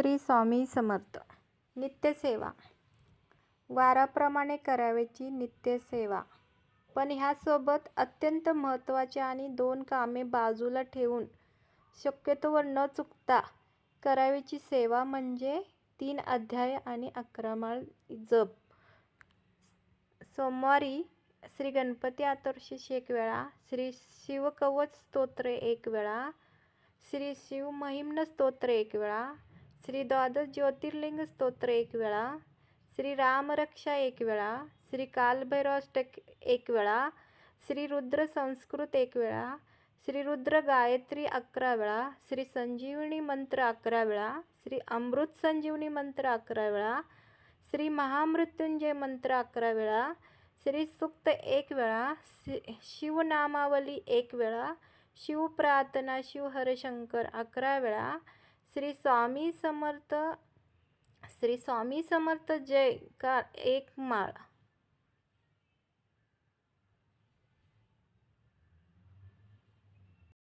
श्री स्वामी समर्थ. नित्यसेवा वाराप्रमाणे करावेची नित्यसेवा पण ह्यासोबत अत्यंत महत्त्वाचे आणि दोन कामे बाजूला ठेवून शक्यतोवर न चुकता करावीची सेवा म्हणजे तीन अध्याय आणि अकरा माळ जप. सोमवारी श्री गणपती आतोर्षीश एक वेळा श्री शिवकवच स्तोत्र एक वेळा श्री शिव महिम्न स्तोत्र एक वेळा श्री द्वादश ज्योतिर्लिंग स्तोत्र एक वेळा श्री रामरक्षा एक वेळा श्री कालभैरवाष्टक एक वेळा श्री रुद्र संस्कृत एक वेळा श्री रुद्र गायत्री अकरा वेळा श्री संजीवनी मंत्र अकरा वेळा श्री अमृत संजीवनी मंत्र अकरा वेळा श्री महामृत्युंजय मंत्र अकरा वेळा श्री सुक्त एक वेळा शिवनामावली एक वेळा शिवप्रार्थना शिवहरशंकर अकरा वेळा श्री स्वामी समर्थ श्री स्वामी समर्थ जयकार एक माळ.